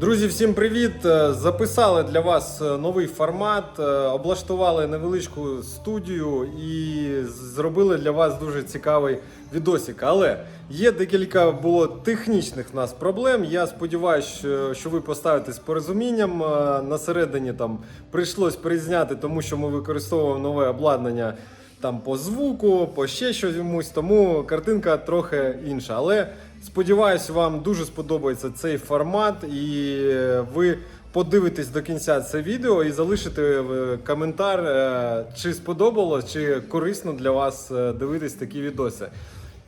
Друзі, всім привіт! Е, Записали для вас е, новий формат, е, облаштували невеличку студію і зробили для вас дуже цікавий відосик. Але є декілька було технічних нас проблем. Я сподіваюся, що ви поставите з порозумінням. Е, На середині там прийшлось перезняти, тому що ми використовуємо нове обладнання там по звуку, по ще щось, тому картинка трохи інша. Але сподіваюсь, вам дуже сподобається цей формат, і е, ви подивитесь до кінця це відео і залишите е, коментар, е, чи сподобалось, чи корисно для вас дивитись такі відоси.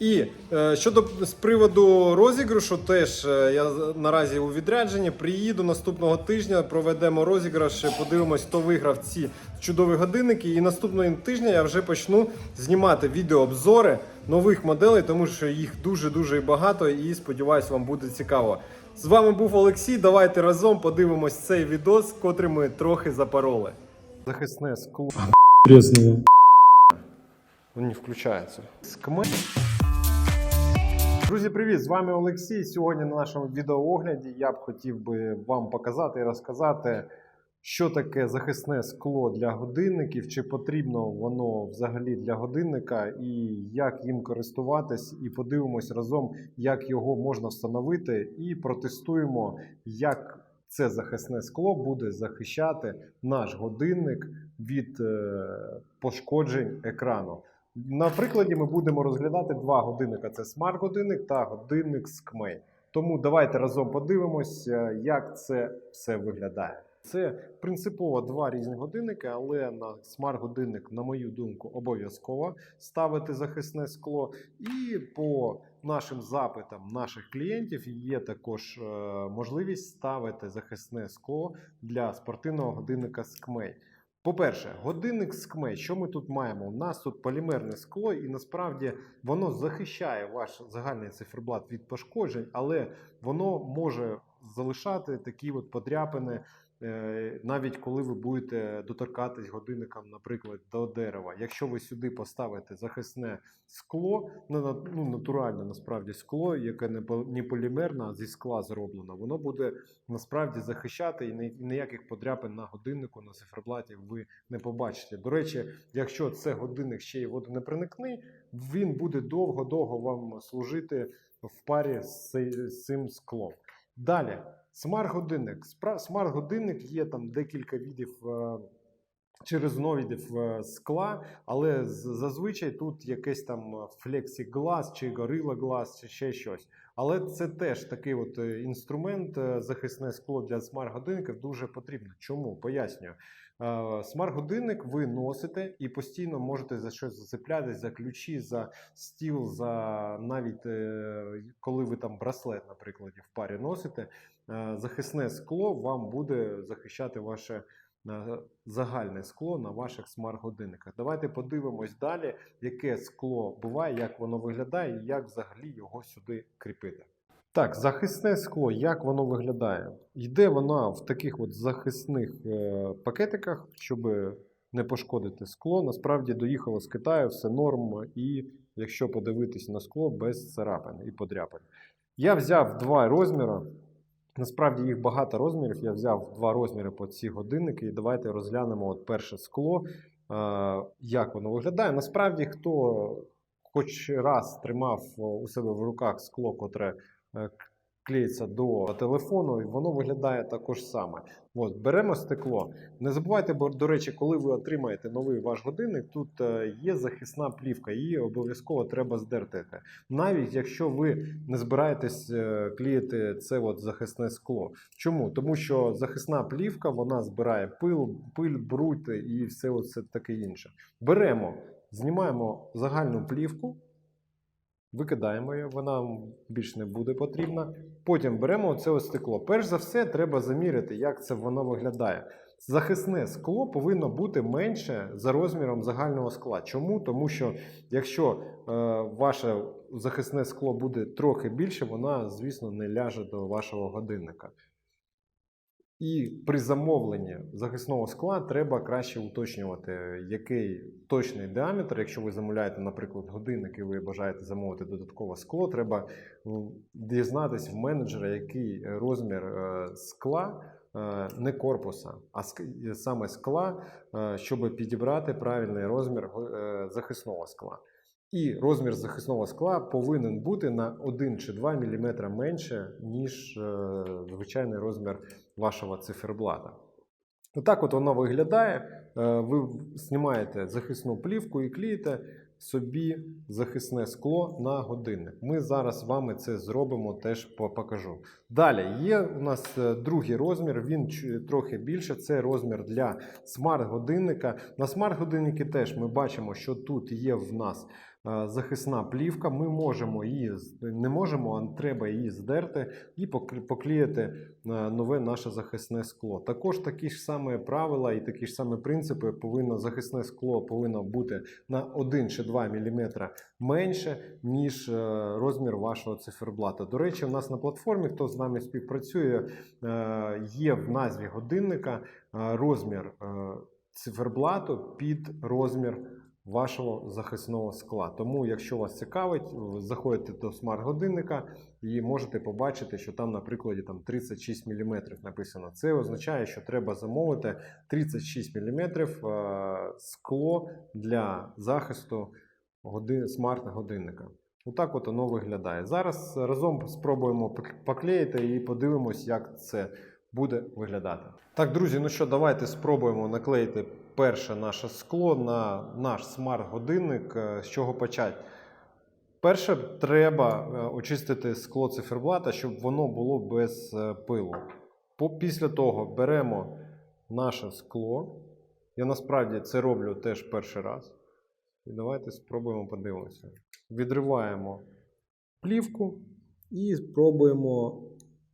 І е, щодо з приводу розіграшу, теж е, я наразі у відрядженні. Приїду наступного тижня, проведемо розіграш, е, подивимось, хто виграв ці чудові годинники. І наступного тижня я вже почну знімати відеообзори нових моделей, тому що їх дуже дуже багато. І сподіваюсь, вам буде цікаво. З вами був Олексій. Давайте разом подивимось цей відос, котрий ми трохи запороли. Захисне скло. Треснуло. Не включається. Скми. Друзі, привіт! З вами Олексій. Сьогодні на нашому відеоогляді я б хотів би вам показати і розказати, що таке захисне скло для годинників, чи потрібно воно взагалі для годинника, і як їм користуватись, і подивимось разом, як його можна встановити, і протестуємо, як це захисне скло буде захищати наш годинник від е, пошкоджень екрану. На прикладі ми будемо розглядати два годинника: це смарт-годинник та годинник Skmei. Тому давайте разом подивимось, е, як це все виглядає. Це принципово два різні годинники, але на смарт-годинник, на мою думку, обов'язково ставити захисне скло. І по нашим запитам наших клієнтів є також е, можливість ставити захисне скло для спортивного годинника Skmei. По-перше, годинник скме, що ми тут маємо? У нас тут полімерне скло, і насправді воно захищає ваш загальний циферблат від пошкоджень, але воно може залишати такі от подряпини, навіть коли ви будете доторкатись годинником, наприклад, до дерева. Якщо ви сюди поставите захисне скло, на- ну, натуральне насправді скло, яке не по- полімерне, а зі скла зроблено, воно буде насправді захищати і ні- ніяких подряпин на годиннику, на циферблаті ви не побачите. До речі, якщо це годинник ще й водонепроникний, він буде довго-довго вам служити в парі з цим склом. Далі, смарт-годинник. Смарт-годинник є там декілька видів. Е, Чи різновидів е, скла, але зазвичай тут якесь там флексіглас, чи горила глас, чи ще щось. Але це теж такий от е, інструмент, е, захисне скло для смарт-годинників дуже потрібно. Чому? Пояснюю. Е, Смарт-годинник ви носите і постійно можете за щось зацеплятись, за ключі, за стіл, за навіть е, коли ви там браслет, наприклад, в парі носите. е, Захисне скло вам буде захищати ваше е, загальне скло на ваших смарт-годинниках. Давайте подивимось далі, яке скло буває, як воно виглядає і як взагалі його сюди кріпити. Так, захисне скло, як воно виглядає? Йде вона в таких от захисних е, пакетиках, щоб не пошкодити скло. Насправді доїхало з Китаю, все норм, і якщо подивитись на скло, без царапин і подряпин. Я взяв два розміри. Насправді їх багато розмірів. Я взяв два розміри по ці годинники. І давайте розглянемо от перше скло, е, як воно виглядає. Насправді, хто хоч раз тримав е, у себе в руках скло, котре е, клеїться до телефону, і воно виглядає також саме. От, беремо стекло. Не забувайте, бо, до речі, коли ви отримаєте новий ваш годинник, тут е, є захисна плівка, її обов'язково треба здерти. Навіть якщо ви не збираєтесь е, клеїти це от захисне скло. Чому? Тому що захисна плівка вона збирає пил, пиль, бруд і все це таке інше. Беремо, знімаємо загальну плівку. Викидаємо її, вона більш не буде потрібна. Потім беремо це ось стекло. Перш за все, треба заміряти, як це воно виглядає. Захисне скло повинно бути менше за розміром загального скла. Чому? Тому що якщо е, ваше захисне скло буде трохи більше, вона, звісно, не ляже до вашого годинника. І при замовленні захисного скла треба краще уточнювати, який точний діаметр. Якщо ви замовляєте, наприклад, годинник і ви бажаєте замовити додаткове скло, треба м, дізнатись в менеджера, який розмір е, скла, е, не корпуса, а саме скла, е, щоб підібрати правильний розмір е, захисного скла. І розмір захисного скла повинен бути на 1 чи 2 мм менше, ніж е, звичайний розмір вашого циферблата. Отак от воно виглядає. Е, Ви знімаєте захисну плівку і клеїте собі захисне скло на годинник. Ми зараз з вами це зробимо, теж покажу. Далі є у нас е, другий розмір, він трохи більше. Це розмір для смарт-годинника. На смарт-годинники теж ми бачимо, що тут є в нас е, захисна плівка. Ми можемо її не можемо, а треба її здерти і поклеїти е, нове наше захисне скло. Також такі ж самі правила і такі ж самі принципи повинно захисне скло повинно бути на 1 чи 2 мм менше, ніж розмір вашого циферблата. До речі, у нас на платформі, хто з нами співпрацює, е, є в назві годинника е, розмір е, циферблату під розмір вашого захисного скла. Тому, якщо вас цікавить, ви заходите до смарт-годинника і можете побачити, що там, на прикладі, там 36 мм написано. Це означає, що треба замовити 36 мм скло для захисту смарт-годинника. Отак от воно виглядає. Зараз разом спробуємо поклеїти і подивимось, як це буде виглядати. Так, друзі, ну що, давайте спробуємо наклеїти перше наше скло на наш смарт-годинник. Е, З чого почати? Перше, треба е, очистити скло циферблата, щоб воно було без е, пилу. Після того беремо наше скло. Я насправді це роблю теж перший раз. І давайте спробуємо подивимося. Відриваємо плівку і спробуємо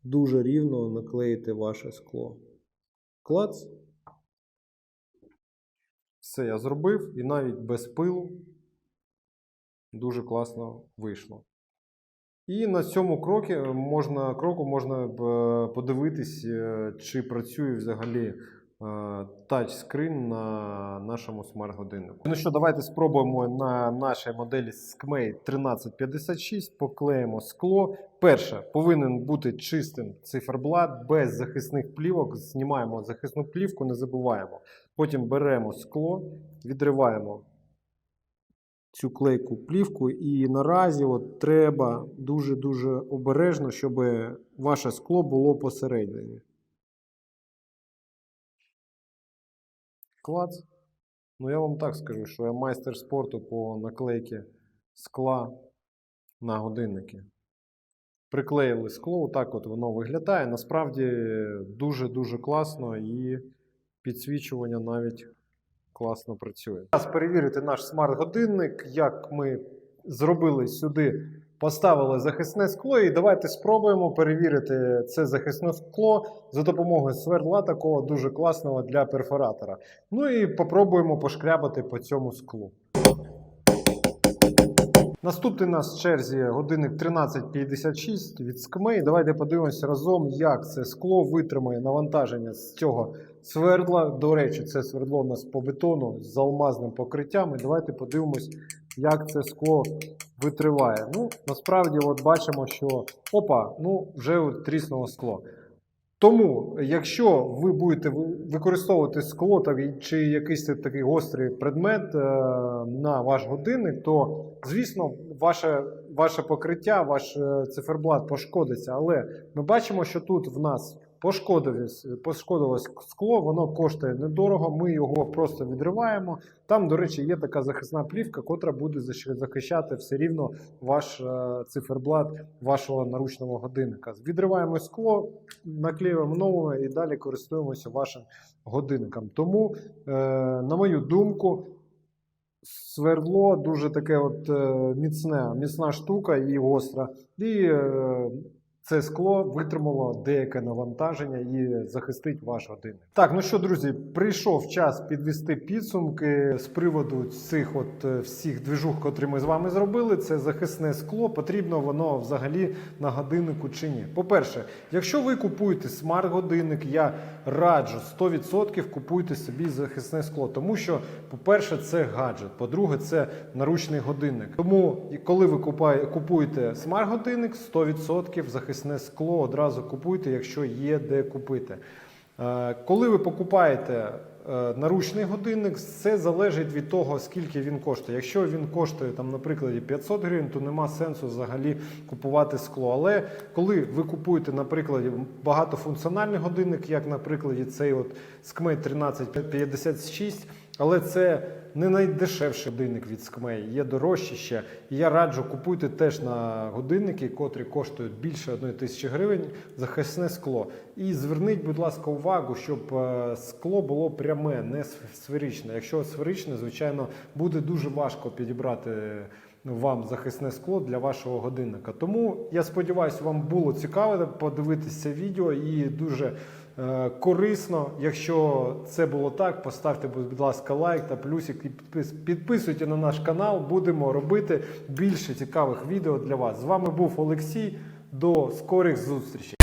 дуже рівно наклеїти ваше скло. Клац. Все я зробив і навіть без пилу дуже класно вийшло. І на цьому крокі можна, кроку можна е, подивитись, е, чи працює взагалі е, тачскрін на нашому смарт-годиннику. Ну що, давайте спробуємо на нашій моделі Skmei 1356, поклеїмо скло. Перше, повинен бути чистим циферблат без захисних плівок. Знімаємо захисну плівку, не забуваємо. Потім беремо скло, відриваємо цю клейку плівку, і наразі от треба дуже-дуже обережно, щоб ваше скло було посередині. Клац. Ну, я вам так скажу, що я майстер спорту по наклейці скла на годинники. Приклеїли скло, отак от воно виглядає. Насправді дуже-дуже класно і підсвічування навіть класно працює. Зараз перевірити наш смарт-годинник, як ми зробили сюди, поставили захисне скло, і давайте спробуємо перевірити це захисне скло за допомогою свердла такого дуже класного для перфоратора. Ну і попробуємо пошкрябати по цьому склу. Наступний нас в черзі годинник 1356 від Skmei. Давайте подивимося разом, як це скло витримає навантаження з цього свердла. До речі, це свердло у нас по бетону з алмазним покриттям. І давайте подивимось, як це скло витриває. Ну, насправді, от бачимо, що опа, ну вже тріснуло скло. Тому, якщо ви будете використовувати скло чи якийсь такий гострий предмет е, на ваш годинник, то звісно, ваше, ваше покриття, ваш е, циферблат пошкодиться. Але ми бачимо, що тут в нас пошкодилось, скло, воно коштує недорого. Ми його просто відриваємо. Там, до речі, є така захисна плівка, котра буде захищати все рівно ваш е, циферблат вашого наручного годинника. Відриваємо скло, наклеюємо нове і далі користуємося вашим годинником. Тому, е, на мою думку, свердло дуже таке от е, міцне, міцна штука і гостра. І це скло витримало деяке навантаження і захистить ваш годинник. Так, ну що, друзі, прийшов час підвести підсумки з приводу цих от е, всіх движух, котрі ми з вами зробили. Це захисне скло. Потрібно воно взагалі на годиннику чи ні. По-перше, якщо ви купуєте смарт-годинник, я раджу 100% купуйте собі захисне скло, тому що, по-перше, це гаджет. По-друге, це наручний годинник. Тому, коли ви купуєте смарт-годинник, 100% захисне скло одразу купуйте, якщо є де купити. Е, Коли ви покупаєте е, наручний годинник, це залежить від того, скільки він коштує. Якщо він коштує, там, наприклад, 500 гривень, то нема сенсу взагалі купувати скло. Але коли ви купуєте, наприклад, багатофункціональний годинник, як, наприклад, цей от Skmate 1356, але це не найдешевший годинник від Skmei, є дорожчі ще. І я раджу купуйте теж на годинники, котрі коштують більше 1 тисячі гривень, захисне скло. І зверніть, будь ласка, увагу, щоб е, скло було пряме, не сферичне. Якщо сферичне, звичайно, буде дуже важко підібрати вам захисне скло для вашого годинника. Тому я сподіваюся, вам було цікаво подивитися відео і дуже корисно. Якщо це було так, поставте, будь ласка, лайк та плюсик і підписуйте на наш канал. Будемо робити більше цікавих відео для вас. З вами був Олексій. До скорих зустрічей.